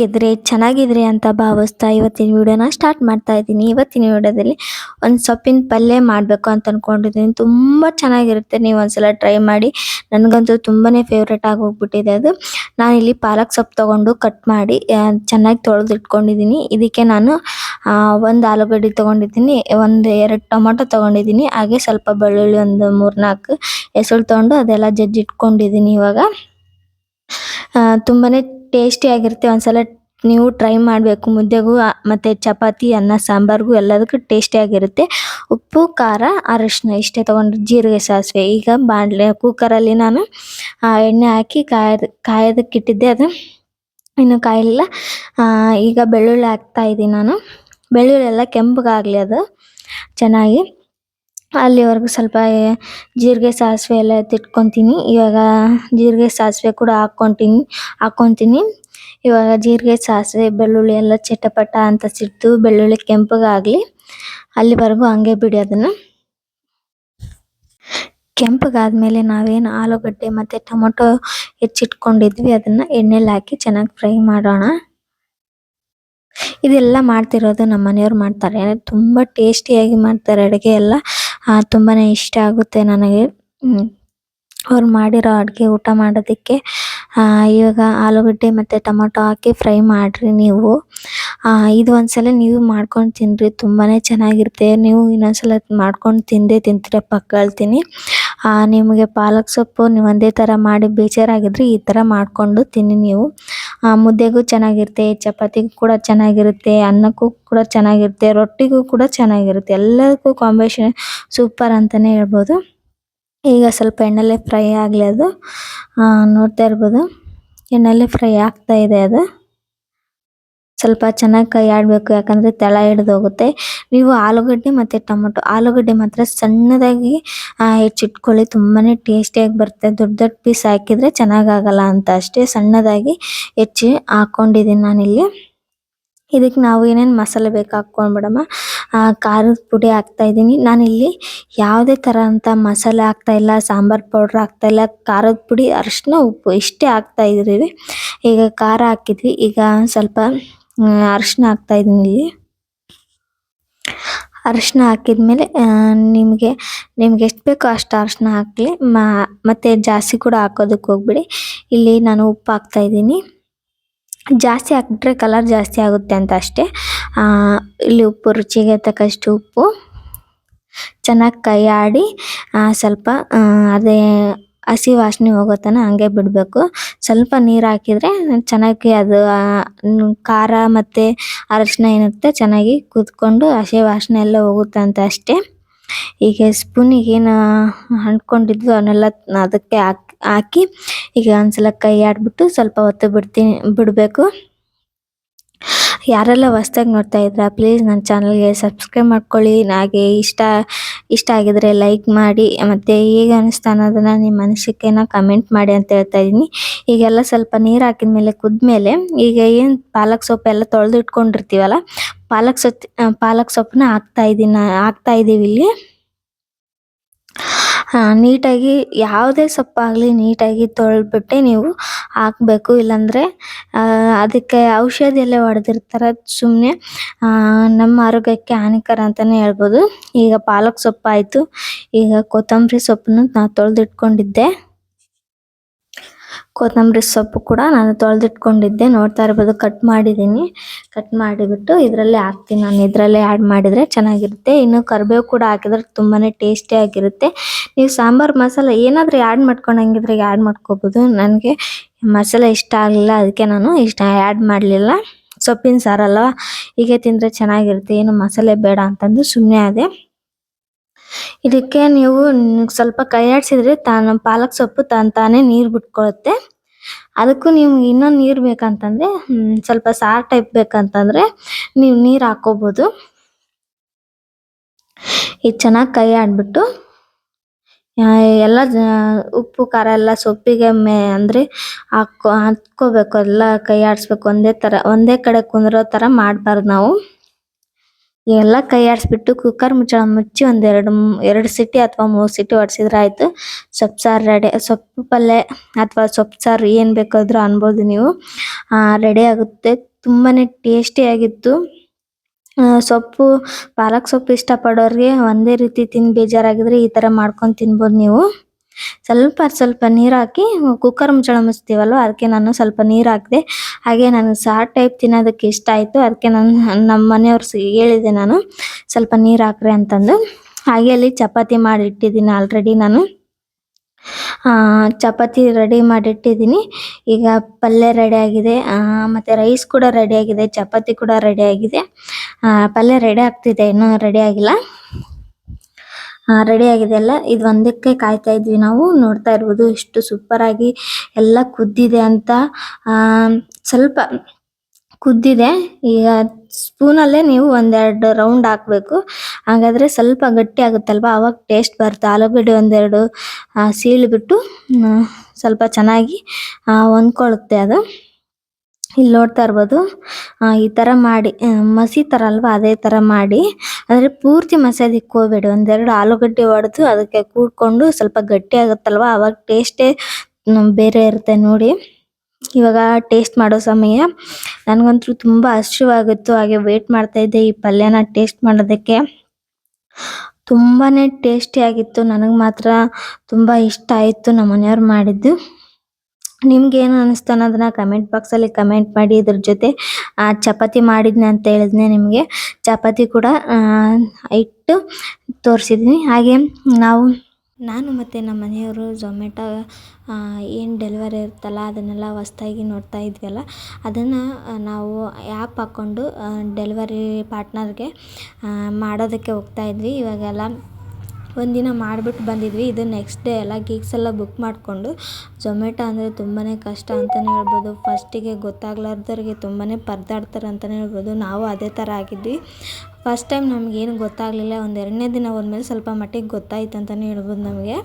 ಹೆಂಗಿದ್ರಿ ಚೆನ್ನಾಗಿದ್ರೆ ಅಂತ ಭಾವಿಸ್ತಾ ಇವತ್ತಿನ ವಿಡಿಯೋನ ಸ್ಟಾರ್ಟ್ ಮಾಡ್ತಾ ಇದ್ದೀನಿ. ಇವತ್ತಿನ ವಿಡಿಯೋದಲ್ಲಿ ಒಂದು ಸೊಪ್ಪಿನ ಪಲ್ಯ ಮಾಡಬೇಕು ಅಂತ ಅಂದ್ಕೊಂಡಿದ್ದೀನಿ ತುಂಬ ಚೆನ್ನಾಗಿರುತ್ತೆ. ನೀವು ಒಂದ್ಸಲ ಟ್ರೈ ಮಾಡಿ. ನನಗಂತೂ ತುಂಬಾ ಫೇವ್ರೇಟ್ ಆಗೋಗ್ಬಿಟ್ಟಿದೆ ಅದು. ನಾನಿಲ್ಲಿ ಪಾಲಕ್ ಸೊಪ್ಪು ತೊಗೊಂಡು ಕಟ್ ಮಾಡಿ ಚೆನ್ನಾಗಿ ತೊಳೆದು ಇಟ್ಕೊಂಡಿದ್ದೀನಿ ಇದಕ್ಕೆ ನಾನು ಒಂದು ಆಲೂಗಡ್ಡೆ ತೊಗೊಂಡಿದ್ದೀನಿ ಒಂದು ಎರಡು ಟೊಮೊಟೊ ತಗೊಂಡಿದ್ದೀನಿ ಹಾಗೆ ಸ್ವಲ್ಪ ಬೆಳ್ಳುಳ್ಳಿ ಒಂದು ಮೂರ್ನಾಲ್ಕು ಹೆಸರು ತೊಗೊಂಡು ಅದೆಲ್ಲ ಜಜ್ಜಿ ಇಟ್ಕೊಂಡಿದ್ದೀನಿ ಇವಾಗ. ಆ, ಟೇಸ್ಟಿ ಆಗಿರುತ್ತೆ. ಒಂದ್ಸಲ ನೀವು ಟ್ರೈ ಮಾಡಬೇಕು. ಮುದ್ದೆಗೂ ಮತ್ತು ಚಪಾತಿ, ಅನ್ನ, ಸಾಂಬಾರ್ಗೂ ಎಲ್ಲದಕ್ಕೂ ಟೇಸ್ಟಿ ಆಗಿರುತ್ತೆ. ಉಪ್ಪು, ಖಾರ ಅರಶಿನ ಇಷ್ಟೇ ತಗೊಂಡ್ರೆ ಜೀರಿಗೆ ಸಾಸಿವೆ. ಈಗ ಬಾಣಲೆ, ಕುಕ್ಕರಲ್ಲಿ ನಾನು ಎಣ್ಣೆ ಹಾಕಿ ಕಾಯದ ಕಾಯೋದಕ್ಕಿಟ್ಟಿದ್ದೆ ಅದು ಇನ್ನು ಕಾಯಲಿಲ್ಲ. ಈಗ ಬೆಳ್ಳುಳ್ಳಿ ಹಾಕ್ತಾ ಇದ್ದೀನಿ ನಾನು. ಬೆಳ್ಳುಳ್ಳಿ ಎಲ್ಲ ಕೆಂಪಗಾಗಲಿ ಅದು. ಚೆನ್ನಾಗಿ. ಅಲ್ಲಿವರೆಗೂ ಸ್ವಲ್ಪ ಜೀರಿಗೆ ಸಾಸಿವೆ ಎಲ್ಲ ಎತ್ತಿಟ್ಕೊತೀನಿ. ಇವಾಗ ಜೀರಿಗೆ ಸಾಸಿವೆ ಕೂಡ ಹಾಕ್ಕೊಂತೀನಿ ಹಾಕ್ಕೊಂತೀನಿ. ಇವಾಗ ಜೀರಿಗೆ ಸಾಸಿವೆ, ಬೆಳ್ಳುಳ್ಳಿ ಎಲ್ಲ ಚಟಪಟ ಅಂತ ಸಿಡ್ತು ಬೆಳ್ಳುಳ್ಳಿ ಕೆಂಪಗಾಗಲಿ, ಅಲ್ಲಿವರೆಗೂ ಹಂಗೆ ಬಿಡಿ ಅದನ್ನು. ಕೆಂಪಗಾದ್ಮೇಲೆ ನಾವೇನು ಆಲೂಗಡ್ಡೆ ಮತ್ತೆ ಟೊಮೊಟೊ ಹೆಚ್ಚಿಟ್ಕೊಂಡಿದ್ವಿ, ಅದನ್ನ ಎಣ್ಣೆಲಿ ಹಾಕಿ ಚೆನ್ನಾಗಿ ಫ್ರೈ ಮಾಡೋಣ. ಇದೆಲ್ಲ ಮಾಡ್ತಿರೋದು ನಮ್ಮ ಮನೆಯವ್ರು ಮಾಡ್ತಾರೆ. ತುಂಬಾ ಟೇಸ್ಟಿಯಾಗಿ ಮಾಡ್ತಾರೆ ಅಡುಗೆ ಎಲ್ಲ. ತುಂಬಾನೇ ಇಷ್ಟ ಆಗುತ್ತೆ ನನಗೆ. ಅವ್ರು ಮಾಡಿರೋ ಅಡುಗೆ ಊಟ ಮಾಡೋದಕ್ಕೆ ಇವಾಗ ಆಲೂಗಡ್ಡೆ ಮತ್ತೆ ಟೊಮೊಟೊ ಹಾಕಿ ಫ್ರೈ ಮಾಡಿರಿ ನೀವು. ಇದು ಒಂದ್ಸಲ ನೀವು ಮಾಡ್ಕೊಂಡು ತಿನ್ನಿರಿ ತುಂಬಾನೇ ಚೆನ್ನಾಗಿರುತ್ತೆ. ನೀವು ಇನ್ನೊಂದ್ಸಲ ಮಾಡ್ಕೊಂಡು ತಿಂದೇ ತಿಂತೀರ ಪಕ್ಕ ಹೇಳ್ತೀನಿ ನಿಮಗೆ ಪಾಲಕ್ ಸೊಪ್ಪು ನೀವು ಒಂದೇ ಥರ ಮಾಡಿ ಬೇಜಾರಾಗಿದ್ರೆ ಈ ಥರ ಮಾಡಿಕೊಂಡು ತಿನ್ನಿ ನೀವು. ಮುದ್ದೆಗೂ ಚೆನ್ನಾಗಿರುತ್ತೆ, ಚಪಾತಿಗೂ ಕೂಡ ಚೆನ್ನಾಗಿರುತ್ತೆ, ಅನ್ನಕ್ಕೂ ಕೂಡ ಚೆನ್ನಾಗಿರುತ್ತೆ, ರೊಟ್ಟಿಗೂ ಕೂಡ ಚೆನ್ನಾಗಿರುತ್ತೆ. ಎಲ್ಲದಕ್ಕೂ ಕಾಂಬಿನೇಷನ್ ಸೂಪರ್ ಅಂತಲೇ ಹೇಳ್ಬೋದು. ಈಗ ಸ್ವಲ್ಪ ಎಣ್ಣೆಲ್ಲೇ ಫ್ರೈ ಆಗಲಿ ಅದು. ನೋಡ್ತಾ ಇರ್ಬೋದು. ಎಣ್ಣೆಲ್ಲೇ ಫ್ರೈ ಆಗ್ತಾ ಇದೆ ಅದು. ಸ್ವಲ್ಪ ಚೆನ್ನಾಗಿ ಕೈ ಆಡಬೇಕು ಯಾಕಂದ್ರೆ ತಳ ಹಿಡಿದು ಹೋಗುತ್ತೆ ನೀವು ಆಲೂಗಡ್ಡೆ ಮತ್ತೆ ಟೊಮೊಟೊ ಆಲೂಗಡ್ಡೆ ಮಾತ್ರ ಸಣ್ಣದಾಗಿ ಹೆಚ್ಚಿಟ್ಕೊಳ್ಳಿ ತುಂಬಾನೇ ಟೇಸ್ಟಿಯಾಗಿ ಬರುತ್ತೆ. ದೊಡ್ಡ ದೊಡ್ಡ ಪೀಸ್ ಹಾಕಿದ್ರೆ ಚೆನ್ನಾಗಾಗಲ್ಲ ಅಂತ ಅಷ್ಟೇ. ಸಣ್ಣದಾಗಿ ಹೆಚ್ಚಿ ಹಾಕೊಂಡಿದ್ದೀನಿ ನಾನಿಲ್ಲಿ. ಇದಕ್ಕೆ ನಾವು ಏನೇನು ಮಸಾಲೆ ಬೇಕು ಹಾಕ್ಕೊಂಡ್ಬಿಡಮ್ಮ ಆ, ಖಾರದ ಪುಡಿ ಹಾಕ್ತಾ ಇದ್ದೀನಿ. ನಾನಿಲ್ಲಿ ಯಾವುದೇ ಥರ ಅಂತ ಮಸಾಲೆ ಹಾಕ್ತಾ ಇಲ್ಲ ಸಾಂಬಾರ್ ಪೌಡ್ರ್ ಹಾಕ್ತಾ ಇಲ್ಲ ಖಾರದ ಪುಡಿ ಅರಿಶಿನ ಉಪ್ಪು ಇಷ್ಟೇ ಹಾಕ್ತಾ ಇದ್ದೀವಿ. ಈಗ ಖಾರ ಹಾಕಿದ್ವಿ. ಈಗ ಸ್ವಲ್ಪ ಅರಿಶಿನ ಹಾಕ್ತಾ ಇದ್ದೀನಿ ಇಲ್ಲಿ. ಅರಿಶಿನ ಹಾಕಿದ್ಮೇಲೆ ನಿಮಗೆ, ನಿಮ್ಗೆ ಎಷ್ಟು ಬೇಕೋ ಅಷ್ಟು ಅರಿಶಿನ ಹಾಕಲಿ. ಮತ್ತೆ ಜಾಸ್ತಿ ಕೂಡ ಹಾಕೋದಕ್ಕೆ ಹೋಗ್ಬಿಡಿ. ಇಲ್ಲಿ ನಾನು ಉಪ್ಪು ಹಾಕ್ತಾ ಇದ್ದೀನಿ. ಜಾಸ್ತಿ ಹಾಕ್ಬಿಟ್ರೆ ಕಲರ್ ಜಾಸ್ತಿ ಆಗುತ್ತೆ ಅಂತ ಅಷ್ಟೇ. ಇಲ್ಲಿ ಉಪ್ಪು, ರುಚಿಗೆ ತಕ್ಕಷ್ಟು ಉಪ್ಪು. ಚೆನ್ನಾಗಿ ಕೈ ಆಡಿ ಸ್ವಲ್ಪ ಅದೇ ಹಸಿ ವಾಸನೆ ಹೋಗೋ ತನಕ ಹಂಗೆ ಬಿಡಬೇಕು. ಸ್ವಲ್ಪ ನೀರು ಹಾಕಿದ್ರೆ ಚೆನ್ನಾಗಿ ಅದು ಖಾರ ಮತ್ತು ಅರಿಶಿನ ಏನಿರುತ್ತೆ ಚೆನ್ನಾಗಿ ಕುದ್ಕೊಂಡು ಹಸಿ ವಾಸನೆ ಎಲ್ಲ ಹೋಗುತ್ತೆ ಅಂತ ಅಷ್ಟೇ. ಈಗ ಸ್ಪೂನಿಗೆ ಏನು ಅಂಟ್ಕೊಂಡಿದ್ವು ಅವನ್ನೆಲ್ಲ ಅದಕ್ಕೆ ಹಾಕಿ ಹಾಕಿ ಈಗ ಒಂದ್ಸಲ ಕೈ ಆಡಿಬಿಟ್ಟು ಸ್ವಲ್ಪ ಹೊತ್ತು ಬಿಡ್ತೀನಿ, ಬಿಡಬೇಕು. ಯಾರೆಲ್ಲ ಹೊಸ್ದಾಗಿ ನೋಡ್ತಾ ಇದ್ರೆ ಪ್ಲೀಸ್ ನನ್ನ ಚಾನಲ್ಗೆ ಸಬ್ಸ್ಕ್ರೈಬ್ ಮಾಡ್ಕೊಳ್ಳಿ. ಹಾಗೆ ಇಷ್ಟ ಇಷ್ಟ ಆಗಿದ್ರೆ ಲೈಕ್ ಮಾಡಿ. ಮತ್ತು ಹೇಗೆ ಅನಿಸ್ತಾ ಅನ್ನೋದನ್ನು ನಿಮ್ಮ ಅನಿಸಿಕೆನ ಕಮೆಂಟ್ ಮಾಡಿ ಅಂತ ಹೇಳ್ತಾ ಇದ್ದೀನಿ. ಈಗೆಲ್ಲ ಸ್ವಲ್ಪ ನೀರು ಹಾಕಿದ ಮೇಲೆ ಕುದ್ಮೇಲೆ, ಈಗ ಏನು ಪಾಲಕ್ ಸೊಪ್ಪು ಎಲ್ಲ ತೊಳೆದು ಇಟ್ಕೊಂಡಿರ್ತೀವಲ್ಲ ಪಾಲಕ್ ಸೊಪ್ಪು ಪಾಲಕ್ ಸೊಪ್ಪನ್ನ ಹಾಕ್ತಾ ಇದ್ದೀನಿ ಹಾಕ್ತಾ ಇದ್ದೀವಿ ಇಲ್ಲಿ. ನೀಟಾಗಿ ಯಾವುದೇ ಸೊಪ್ಪಾಗಲಿ ನೀಟಾಗಿ ತೊಳೆದ್ಬಿಟ್ಟೆ ನೀವು ಹಾಕಬೇಕು. ಇಲ್ಲಾಂದರೆ ಅದಕ್ಕೆ ಔಷಧಿ ಎಲ್ಲ ಹೊಡೆದಿರ್ತಾರೆ ಸುಮ್ಮನೆ ನಮ್ಮ ಆರೋಗ್ಯಕ್ಕೆ ಹಾನಿಕರ ಅಂತಲೇ ಹೇಳ್ಬೋದು. ಈಗ ಪಾಲಕ್ ಸೊಪ್ಪಾಯಿತು. ಈಗ ಕೊತ್ತಂಬರಿ ಸೊಪ್ಪನ್ನು ನಾನು ತೊಳೆದಿಟ್ಕೊಂಡಿದ್ದೆ. ಕೊತ್ತಂಬರಿ ಸೊಪ್ಪು ಕೂಡ ನಾನು ತೊಳೆದಿಟ್ಕೊಂಡಿದ್ದೆ. ನೋಡ್ತಾ ಇರ್ಬೋದು ಕಟ್ ಮಾಡಿದ್ದೀನಿ. ಕಟ್ ಮಾಡಿಬಿಟ್ಟು ಇದರಲ್ಲೇ ಹಾಕ್ತೀನಿ ನಾನು. ಇದರಲ್ಲೇ ಆ್ಯಡ್ ಮಾಡಿದರೆ ಚೆನ್ನಾಗಿರುತ್ತೆ. ಇನ್ನು ಕರಿಬೇವು ಕೂಡ ಹಾಕಿದ್ರೆ ತುಂಬಾ ಟೇಸ್ಟಿ ಆಗಿರುತ್ತೆ. ನೀವು ಸಾಂಬಾರು ಮಸಾಲೆ ಏನಾದರೂ ಆ್ಯಡ್ ಮಾಡ್ಕೊಂಡಂಗಿದ್ರೆ ಆ್ಯಡ್ ಮಾಡ್ಕೋಬೋದು. ನನಗೆ ಮಸಾಲೆ ಇಷ್ಟ ಆಗಲಿಲ್ಲ, ಅದಕ್ಕೆ ನಾನು ಇಷ್ಟ ಆ್ಯಡ್ ಮಾಡಲಿಲ್ಲ. ಸೊಪ್ಪಿನ ಸಾರಲ್ಲ ಹೀಗೆ ತಿಂದರೆ ಚೆನ್ನಾಗಿರುತ್ತೆ. ಏನು ಮಸಾಲೆ ಬೇಡ ಅಂತಂದು ಸುಮ್ಮನೆ ಆದೆ. ಇದಕ್ಕೆ ನೀವು ಸ್ವಲ್ಪ ಕೈ ಆಡಿಸಿದ್ರೆ ತಾನು ಪಾಲಕ್ ಸೊಪ್ಪು ತಾನು ತಾನೇ ನೀರು ಬಿಟ್ಕೊಳ್ಳುತ್ತೆ ಅದಕ್ಕೂ ನಿಮ್ಗೆ ಇನ್ನೊಂದು ನೀರು ಬೇಕಂತಂದ್ರೆ ಸ್ವಲ್ಪ ಸಾರು ಟೈಪ್ ಬೇಕಂತಂದ್ರೆ ನೀವು ನೀರು ಹಾಕೋಬೋದು. ಇದು ಚೆನ್ನಾಗಿ ಕೈ ಆಡ್ಬಿಟ್ಟು ಎಲ್ಲ ಉಪ್ಪು, ಖಾರ ಎಲ್ಲ ಸೊಪ್ಪಿಗೆ ಮೇ, ಅಂದರೆ ಹಾಕೋ, ಹಾಕ್ಕೋಬೇಕು, ಎಲ್ಲ ಕೈ ಆಡಿಸ್ಬೇಕು ಒಂದೇ ಥರ ಒಂದೇ ಕಡೆ ಕುಂದಿರೋ ಥರ ಮಾಡಬಾರ್ದು ನಾವು. ಎಲ್ಲ ಕೈ ಆಡಿಸ್ಬಿಟ್ಟು ಕುಕ್ಕರ್ ಮುಚ್ಚಳ ಮುಚ್ಚಿ ಒಂದೆರಡು ಎರಡು ಸಿಟಿ ಅಥವಾ ಮೂರು ಸಿಟಿ ಹೊಡ್ಸಿದ್ರೆ ಆಯ್ತು. ಸೊಪ್ಪು ಸಾರು ರೆಡಿ ಸೊಪ್ಪು ಪಲ್ಯ ಅಥವಾ ಸೊಪ್ಪು ಸಾರು ಏನು ಬೇಕಾದರೂ ಅನ್ಬೋದು ನೀವು. ರೆಡಿ ಆಗುತ್ತೆ. ತುಂಬಾನೇ ಟೇಸ್ಟಿ ಆಗಿತ್ತು. ಸೊಪ್ಪು, ಪಾಲಕ್ ಸೊಪ್ಪು ಇಷ್ಟಪಡೋರಿಗೆ ಒಂದೇ ರೀತಿ ತಿಂದು ಬೇಜಾರಾಗಿದ್ರೆ ಈ ಥರ ಮಾಡ್ಕೊಂಡು ತಿನ್ಬೋದು ನೀವು. ಸ್ವಲ್ಪ ಸ್ವಲ್ಪ ನೀರು ಹಾಕಿ ಕುಕ್ಕರ್ ಮುಚ್ಚಳ ಮುಚ್ತೀವಲ್ವ? ಅದಕ್ಕೆ ನಾನು ಸ್ವಲ್ಪ ನೀರು ಹಾಕಿದೆ. ಹಾಗೆ ನಾನು ಸಾರು ಟೈಪ್ ತಿನ್ನೋದಕ್ಕೆ ಇಷ್ಟ ಆಯಿತು. ಅದಕ್ಕೆ ನಾನು ನಮ್ಮ ಮನೆಯವ್ರು ಹೇಳಿದೆ ನಾನು, ಸ್ವಲ್ಪ ನೀರು ಹಾಕ್ರಿ ಅಂತಂದು. ಹಾಗೆ ಅಲ್ಲಿ ಚಪಾತಿ ಮಾಡಿ ಇಟ್ಟಿದ್ದೀನಿ ಆಲ್ರೆಡಿ ನಾನು ಚಪಾತಿ ರೆಡಿ ಮಾಡಿಟ್ಟಿದ್ದೀನಿ. ಈಗ ಪಲ್ಯ ರೆಡಿ ಆಗಿದೆ. ಮತ್ತೆ ರೈಸ್ ಕೂಡ ರೆಡಿ ಆಗಿದೆ. ಚಪಾತಿ ಕೂಡ ರೆಡಿ ಆಗಿದೆ. ಪಲ್ಯ ರೆಡಿ ಆಗ್ತಿದೆ. ಇನ್ನೂ ರೆಡಿ ಆಗಿಲ್ಲ. ರೆಡಿ ಆಗಿದೆ ಎಲ್ಲ ಇದು ಒಂದಕ್ಕೆ ಕಾಯ್ತಾ ಇದ್ವಿ ನಾವು. ನೋಡ್ತಾ ಇರ್ಬೋದು ಎಷ್ಟು ಸೂಪರ್ ಆಗಿ ಎಲ್ಲ ಕುದ್ದಿದೆ ಅಂತ. ಆ, ಸ್ವಲ್ಪ ಕುದ್ದಿದೆ. ಈಗ ಸ್ಪೂನಲ್ಲೇ ನೀವು ಒಂದೆರಡು ರೌಂಡ್ ಹಾಕ್ಬೇಕು. ಹಾಗಾದ್ರೆ ಸ್ವಲ್ಪ ಗಟ್ಟಿ ಆಗುತ್ತಲ್ವಾ? ಅವಾಗ ಟೇಸ್ಟ್ ಬರುತ್ತೆ. ಆಲೂಗಡ್ಡೆ ಒಂದೆರಡು ಆ, ಸೀಳ್ಬಿಟ್ಟು ಸ್ವಲ್ಪ ಚೆನ್ನಾಗಿ ಆ, ಹೊಂದ್ಕೊಳ್ಳುತ್ತೆ ಅದು. ಇಲ್ಲಿ ನೋಡ್ತಾ ಇರ್ಬೋದು. ಈ ಥರ ಮಾಡಿ ಮಸಿ ಥರ ಅಲ್ವಾ, ಅದೇ ಥರ ಮಾಡಿ. ಅಂದರೆ ಪೂರ್ತಿ ಮಸಾದಿಕ್ಕೆ ಹೋಗ್ಬೇಡಿ ಒಂದೆರಡು ಆಲೂಗಡ್ಡೆ ಹೊಡೆದು ಅದಕ್ಕೆ ಕೂಡ್ಕೊಂಡು ಸ್ವಲ್ಪ ಗಟ್ಟಿ ಆಗುತ್ತಲ್ವ? ಅವಾಗ ಟೇಸ್ಟೇ ಬೇರೆ ಇರುತ್ತೆ ನೋಡಿ. ಇವಾಗ ಟೇಸ್ಟ್ ಮಾಡೋ ಸಮಯ. ನನಗಂತೂ ತುಂಬ ಹಸಿವಾಗಿತ್ತು. ಹಾಗೆ ವೇಟ್ ಮಾಡ್ತಾ ಇದ್ದೆ ಈ ಪಲ್ಯನ ಟೇಸ್ಟ್ ಮಾಡೋದಕ್ಕೆ. ತುಂಬಾ ಟೇಸ್ಟಿ ಆಗಿತ್ತು. ನನಗೆ ಮಾತ್ರ ತುಂಬ ಇಷ್ಟ ಆಯಿತು ನಮ್ಮ ಮನೆಯವ್ರು ಮಾಡಿದ್ದು. ನಿಮ್ಗೆ ಏನು ಅನಿಸ್ತು ಅನ್ನೋದನ್ನ ಕಮೆಂಟ್ ಬಾಕ್ಸಲ್ಲಿ ಕಮೆಂಟ್ ಮಾಡಿ ಇದ್ರ ಜೊತೆ ಚಪಾತಿ ಮಾಡಿದ್ನ ಅಂತ ಹೇಳಿದ್ನೆ ನಿಮಗೆ. ಚಪಾತಿ ಕೂಡ ಇಟ್ಟು ತೋರಿಸಿದ್ದೀನಿ ಹಾಗೆ ನಾವು, ನಾನು ಮತ್ತು ನಮ್ಮ ಮನೆಯವರು ಝೊಮ್ಯಾಟೊ ಏನು ಡೆಲಿವರಿ ಇರುತ್ತಲ್ಲ ಅದನ್ನೆಲ್ಲ ಹೊಸ್ದಾಗಿ ನೋಡ್ತಾ ಇದ್ವಲ್ಲ, ಅದನ್ನು ನಾವು ಆ್ಯಪ್ ಹಾಕ್ಕೊಂಡು ಡೆಲಿವರಿ ಪಾರ್ಟ್ನರ್ಗೆ ಮಾಡೋದಕ್ಕೆ ಹೋಗ್ತಾ ಇದ್ವಿ. ಇವಾಗೆಲ್ಲ ಒಂದಿನ ಮಾಡಿಬಿಟ್ಟು ಬಂದಿದ್ವಿ. ಇದು ನೆಕ್ಸ್ಟ್ ಡೇ ಎಲ್ಲ ಗೀಕ್ಸ್ ಎಲ್ಲ ಬುಕ್ ಮಾಡಿಕೊಂಡು ಝೊಮ್ಯಾಟೊ ಅಂದರೆ ತುಂಬಾ ಕಷ್ಟ ಅಂತಲೇ ಹೇಳ್ಬೋದು. ಫಸ್ಟಿಗೆ ಗೊತ್ತಾಗ್ಲಾರ್ದವ್ರಿಗೆ ತುಂಬಾ ಪರ್ದಾಡ್ತಾರೆ ಅಂತಲೇ ಹೇಳ್ಬೋದು. ನಾವು ಅದೇ ಥರ ಆಗಿದ್ವಿ. ಫಸ್ಟ್ ಟೈಮ್ ನಮಗೇನು ಗೊತ್ತಾಗಲಿಲ್ಲ. ಒಂದು ಎರಡನೇ ದಿನ ಹೋದ್ಮೇಲೆ ಸ್ವಲ್ಪ ಮಟ್ಟಿಗೆ ಗೊತ್ತಾಯ್ತು ಅಂತಲೇ ಹೇಳ್ಬೋದು ನಮಗೆ.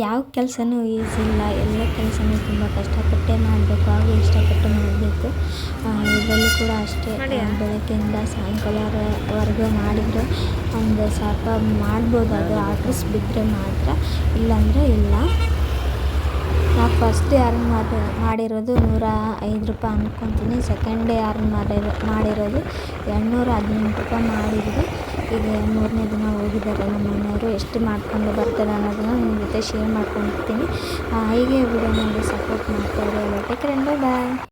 ಯಾವ ಕೆಲಸನೂ ಈಸಿ ಇಲ್ಲ. ಎಲ್ಲ ಕೆಲಸನೂ ತುಂಬ ಕಷ್ಟಪಟ್ಟೇ ಮಾಡಬೇಕು. ಹಾಗೂ ಇಷ್ಟಪಟ್ಟು ಮಾಡಬೇಕು. ಇದರಲ್ಲೂ ಕೂಡ ಅಷ್ಟೇ. ಬೆಳಗ್ಗೆಯಿಂದ ಸಾಯಂಕಾಲವರೆಗೂ ಮಾಡಿದರೆ. ಒಂದು ಸ್ವಲ್ಪ ಮಾಡ್ಬೋದು ಅದು ಆರ್ಡ್ರಸ್ ಬಿದ್ದರೆ ಮಾತ್ರ. ಇಲ್ಲಾಂದರೆ ಇಲ್ಲ. ನಾವು ಫಸ್ಟ್ ಡೇ ಅರ್ನ್ ಮಾಡಿ ಮಾಡಿರೋದು ನೂರ ಐದು ರೂಪಾಯಿ ಅಂದ್ಕೊತೀನಿ ಸೆಕೆಂಡ್ ಡೇ ಅರ್ನ್ ಮಾಡಿರೋ ಮಾಡಿರೋದು ಎರಡುನೂರ ಹದಿನೆಂಟು ರೂಪಾಯಿ ಮಾಡಿದ್ವಿ. ಈಗ ಮೂರನೇ ದಿನ ಹೋಗಿದ್ದಾರೆ ನಮ್ಮ ಮನೆಯವರು. ಎಷ್ಟು ಮಾಡ್ಕೊಂಡು ಬರ್ತಾರೆ ಅನ್ನೋದನ್ನು ನಿಮ್ಮ ಜೊತೆ ಶೇರ್ ಮಾಡ್ಕೊಳ್ತೀನಿ ಹೀಗೆ ವಿಡಿಯೋ ನನಗೆ ಸಪೋರ್ಟ್ ಮಾಡ್ತಾರೆ ಟೇಕ್ ಬಾಯ್